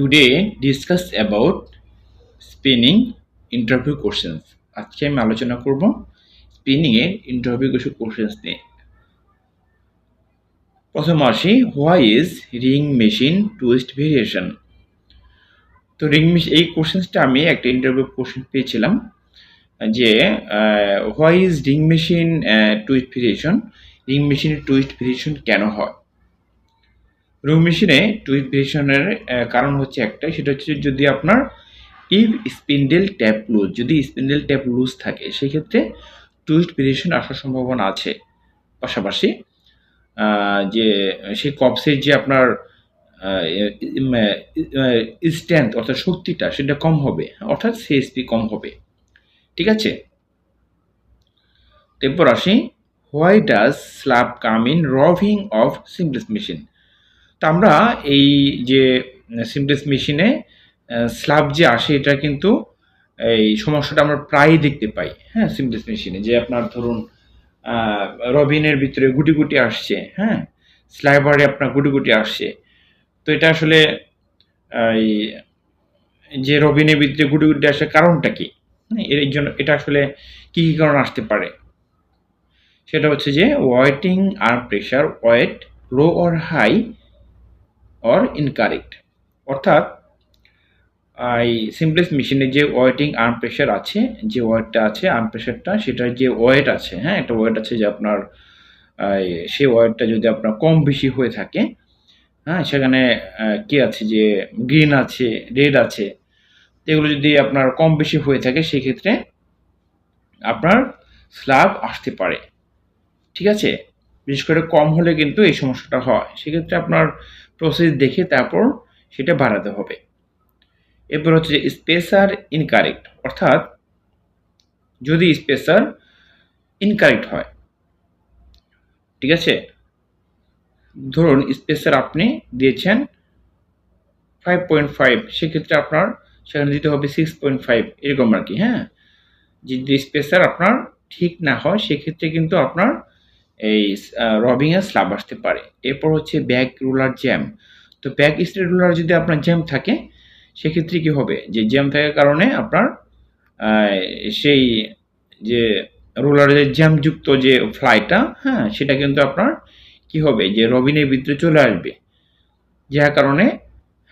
Today discuss about spinning interview questions. আজকে আমি আলোচনা করব স্পিনিং ইন্টারভিউ কিছু কোশ্চেন্স নিয়ে। প্রথম আসি why is ring machine twist variation তো রিং মেশিন এই কোশ্চেন্সটা আমি একটা ইন্টারভিউ কোশ্চেন পেয়েছিলাম, যে why is ring machine twist variation ring মেশিনের টুইস্ট ভেরিয়েশন কেন হয়? রিং মেশিনে টুইস্ট ভেরিয়েশনের কারণ হচ্ছে একটাই, সেটা হচ্ছে যদি আপনার ইভ স্পিন্ডেল ট্যাপ লুজ যদি স্পিন্ডেল ট্যাপ লুজ থাকে, সেক্ষেত্রে টুইস্ট ভেরিয়েশন আসার সম্ভাবনা আছে। পাশাপাশি যে, সেই কপসের যে আপনার স্ট্রেংথ অর্থাৎ শক্তিটা, সেটা কম হবে, অর্থাৎ সিএসপি কম হবে। ঠিক আছে? এরপর আসি why does slub come in roving of simplex machine তো আমরা এই যে সিমপ্লেস মেশিনে স্ল্যাব যে আসে, এটা কিন্তু এই সমস্যাটা আমরা প্রায়ই দেখতে পাই হ্যাঁ সিমপ্লেস মেশিনে যে আপনার ধরুন রবিনের ভিতরে গুটি গুটি আসছে হ্যাঁ স্লাইবারে আপনার গুটি গুটি আসছে। তো এটা আসলে এই যে রবিনের ভিতরে গুটি গুটি আসার কারণটা কি? এর জন্য এটা আসলে কী কী কারণ আসতে পারে? সেটা হচ্ছে যে weighting R pressure weight low or high or incorrect অর্থাৎ এই সিমপ্লেস মেশিনে যে ওয়েটিং আর্ম প্রেশার আছে, যে ওয়েটটা আছে আর্ম প্রেশারটা সেটার যে ওয়েট আছে হ্যাঁ একটা ওয়েট আছে যে আপনার সেই ওয়েটটা যদি আপনার কম বেশি হয়ে থাকে হ্যাঁ সেখানে কি আছে যে গ্রিন আছে রেড আছে এগুলো যদি আপনার কম বেশি হয়ে থাকে, সেক্ষেত্রে আপনার স্ল্যাব আসতে পারে। ঠিক আছে? বিশেষ করে কম হলে কিন্তু এই সমস্যাটা হয়। সেক্ষেত্রে আপনার প্রসেস দেখে তারপর সেটা বাড়াতে হবে। এরপর হচ্ছে যে স্পেসার ইনকারেক্ট অর্থাৎ যদি স্পেসার ইনকারেক্ট হয়, ঠিক আছে? ধরুন স্পেসার আপনি দিয়েছেন ফাইভ পয়েন্ট ফাইভ সেক্ষেত্রে আপনার সেখানে দিতে হবে সিক্স পয়েন্ট ফাইভ এরকম আর কি হ্যাঁ? যদি স্পেসার আপনার ঠিক না হয়, সেক্ষেত্রে কিন্তু আপনার এই রবিংয়ে স্লাব আসতে পারে। এরপর হচ্ছে ব্যাক রুলার জ্যাম তো ব্যাক স্টেট রুলার যদি আপনার জ্যাম থাকে, সেক্ষেত্রে কী হবে? যে জ্যাম থাকার কারণে আপনার সেই যে রোলারের জ্যামযুক্ত যে ফ্লাইটা হ্যাঁ সেটা কিন্তু আপনার কি হবে? যে রবিনের ভিতরে চলে আসবে। যার কারণে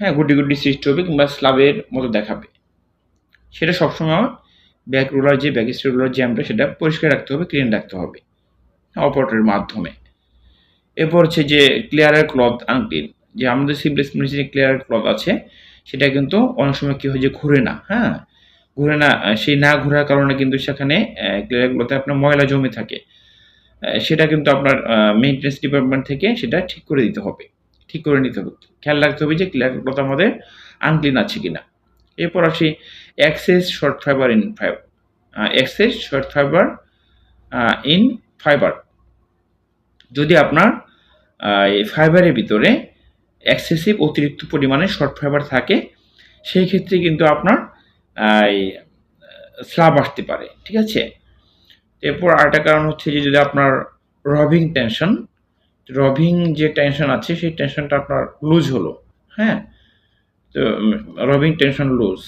হ্যাঁ গুটি গুটি সৃষ্টি হবে কিংবা স্লাবের মতো দেখাবে। সেটা সবসময় ব্যাক রোলার যে ব্যাক স্টেট রোলার জ্যামটা সেটা পরিষ্কার রাখতে হবে ক্লিন রাখতে হবে। অপারেটরের মাধ্যমে। এরপর হচ্ছে যে ক্লিয়ারের ক্লথ আনক্লিন যে আমাদের সিমপ্লেস মেশিনে ক্লিয়ারের ক্লথ আছে, সেটা কিন্তু অনেক সময় কী হয় যে ঘুরে না হ্যাঁ? ঘুরে না সেই না ঘোরার কারণে কিন্তু সেখানে ক্লিয়ারগুলোতে আপনার ময়লা জমে থাকে। সেটা কিন্তু আপনার মেনটেন্স ডিপার্টমেন্ট থেকে সেটা ঠিক করে দিতে হবে। ঠিক করে নিতে হবে। খেয়াল রাখতে হবে যে ক্লিয়ার ক্লথ আমাদের আনক্লিন আছে কিনা। এরপর আসি excess short fibre in fibre excess short fibre in fibre. যদি আপনার এই ফাইবারের ভিতরে এক্সেসিভ অতিরিক্ত পরিমাণে শর্ট ফাইবার থাকে, সেই ক্ষেত্রে কিন্তু আপনার স্লাব আসতে পারে, ঠিক আছে? এরপর আরেকটা কারণ হচ্ছে যে যদি আপনার রবিং টেনশন রবিং যে টেনশন আছে, সেই টেনশনটা আপনার লুজ হলো হ্যাঁ? তো রবিং টেনশন লুজ।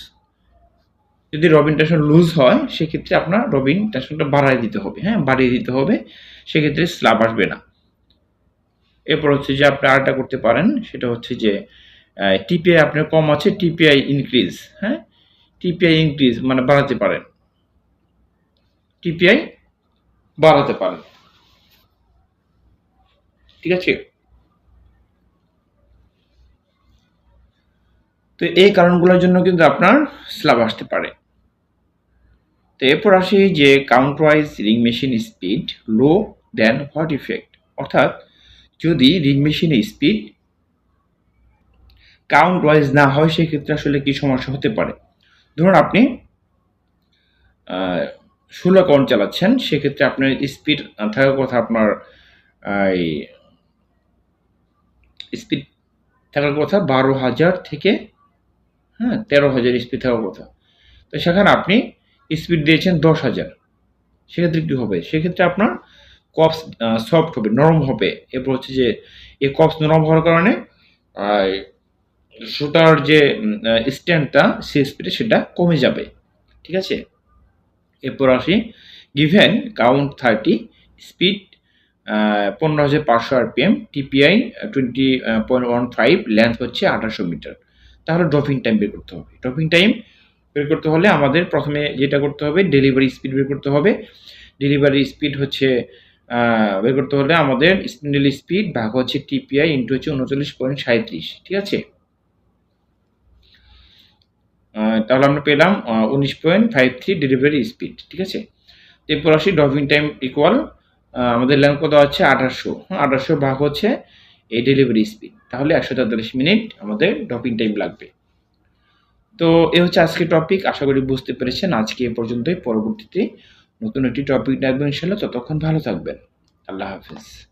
যদি রবিন টেনশন লুজ হয়, সেক্ষেত্রে আপনার রবিন টেনশনটা বাড়াই দিতে হবে হ্যাঁ? বাড়িয়ে দিতে হবে, সেক্ষেত্রে স্লাব আসবে না। এরপর হচ্ছে যে আপনি আরেকটা করতে পারেন, সেটা হচ্ছে যে টিপিআই আপনার কম আছে টিপিআই ইনক্রিজ হ্যাঁ? টিপিআই ইনক্রিজ মানে বাড়াতে পারেন। টিপিআই বাড়াতে পারেন। ঠিক আছে? তো এই কারণগুলোর জন্য কিন্তু আপনার স্ল্যাব আসতে পারে। তো এরপর আসি যে count wise ring machine speed low then what effect অর্থাৎ যদি রিং মেশিনের স্পিড কাউন্ট ওয়াইজ না হয়, সেক্ষেত্রে আসলে কি সমস্যা হতে পারে? ধরুন আপনি ষোলো কাউন্ট চালাচ্ছেন, সেক্ষেত্রে আপনার স্পিড থাকার কথা আপনার এই স্পিড থাকার কথা বারো হাজার থেকে হ্যাঁ তেরো হাজার স্পিড থাকার কথা। তো সেখানে আপনি স্পিড দিয়েছেন দশ হাজার। সেক্ষেত্রে কী হবে? সেক্ষেত্রে আপনার কপস সফট হবে, নরম হবে। এরপর হচ্ছে যে এই কপস নরম হওয়ার কারণে রোটার যে স্ট্যান্ডটা সেই স্পিডে সেটা কমে যাবে। ঠিক আছে? এরপর আসি গিভেন কাউন্ট থার্টি স্পিড পনেরো হাজার পাঁচশো আর RPM TPI twenty point one five length হচ্ছে আঠারোশো মিটার। তাহলে ড্রপিং টাইম বের করতে হবে। ড্রপিং টাইম বের করতে হলে আমাদের প্রথমে যেটা করতে হবে ডেলিভারি স্পিড বের করতে হবে। ডেলিভারি স্পিড হচ্ছে বের করতে হলে আমাদের স্পিন্ডেল স্পিড ভাগ হচ্ছে টিপিআই ইন্টু হচ্ছে উনচল্লিশ পয়েন্ট সাঁত্রিশ ঠিক আছে? তাহলে আমরা পেলাম উনিশ point five three delivery speed ঠিক আছে? এরপর আসি ড্রপিং টাইম ইকুয়াল আমাদের ল্যাম্প কত আছে? আঠাশশো হ্যাঁ আঠাশশো ভাগ হচ্ছে এই ডেলিভারি স্পিড তাহলে একশো তেতাল্লিশ মিনিট আমাদের ড্রপিং টাইম লাগবে। তো এ হচ্ছে আজকে টপিক আশা করি বুঝতে পেরেছেন। আজকে এ পর্যন্তই। পরবর্তীতে নতুন একটি টপিক ডাকবেন ইনশাল্লাহ ততক্ষণ ভালো থাকবেন। আল্লাহ হাফিজ।